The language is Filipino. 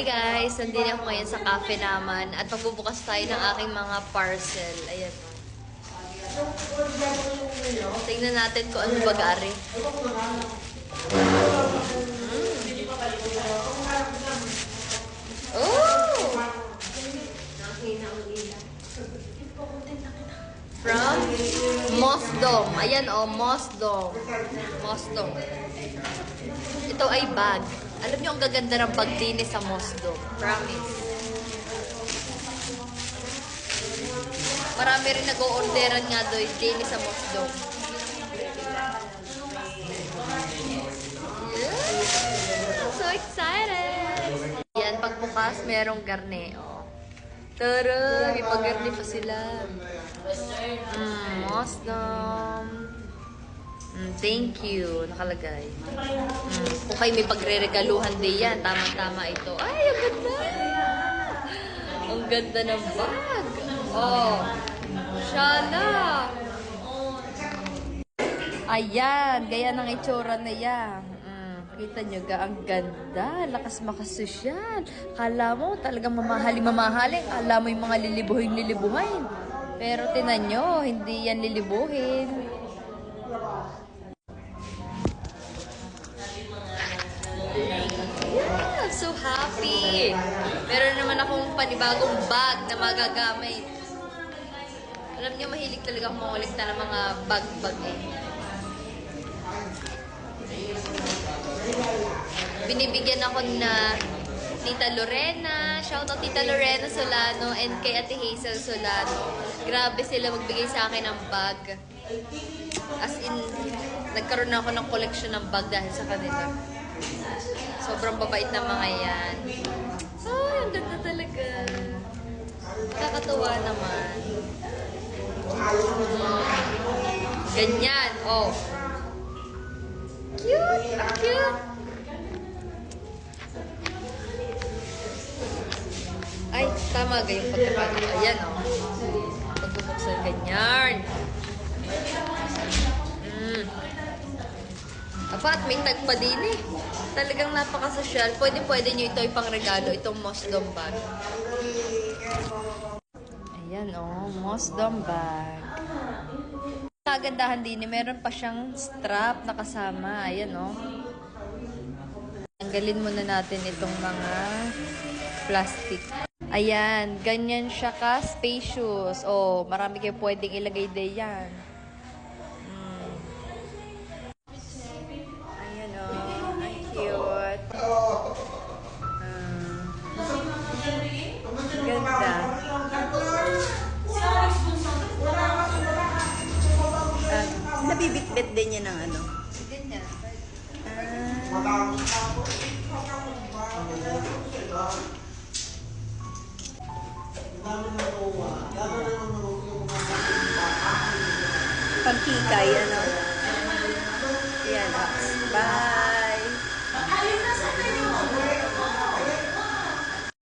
Hi guys! Nandito ako ngayon sa cafe naman at magbubukas tayo ng aking mga parcel. Ayan. Tingnan natin kung ano bagari. Mm. Oh! From Mosdom. Ayan oh, Mosdom. Mosdom. Ito ay bag. Alam niyo, ang gaganda ng bag din sa Mosdom. Promise. Marami rin nag-o-orderan nga doon din sa Mosdom. Yeah! I'm so excited! Yan, pagbukas, merong garne. Oh. Tara, may pag-garne pa sila. Mm, Mosdom. Mm, thank you. Nakalagay. Mm, kung kayo may pagre-regaluhan din yan, tama-tama ito. Ay, ang ganda! Ang ganda ng bag. Oh, shala! Ayan, gaya ng itsura na yan. Mm, kita nyo ga, ang ganda. Lakas makasosyal. Kala mo, talagang mamahaling. Kala mo yung mga lilibuhin lilibuhin. Pero tinan nyo, hindi yan lilibuhin. So happy. Meron naman akong panibagong bag na magagamit. Alam niyo, mahilig talaga akong mangolekta ng mga bag-bag eh. Binibigyan ako na Tita Lorena, shoutout Tita Lorena Solano and kay Ate Hazel Solano. Grabe sila magbigay sa akin ng bag. As in, nagkaroon na ako ng collection ng bag dahil sa kanila. Sobrang babait na mga yan. Ay, ang ganda talaga. Nakakatuwa naman. Ganyan, oh. Cute! Cute! Ay, tama ga yung pagkakano. Ayan, oh. Pagbubuksan ganyan. Mm. Aba, at may tag pa din eh. Talagang napakasosyal. Pwede, pwede nyo ito ipang regalo, itong Mosdom bag. Ayan, oh. Mosdom bag. Kagandahan din. Meron pa siyang strap na kasama. Ayan, oh. Tanggalin muna natin itong mga plastic. Ayan, ganyan siya ka spacious. Oh, marami kayo pwedeng ilagay din yan. Nabibitbit din niya ng ano. Ganyan. Ah, pagkikay, ano. Yan, ah. Bye.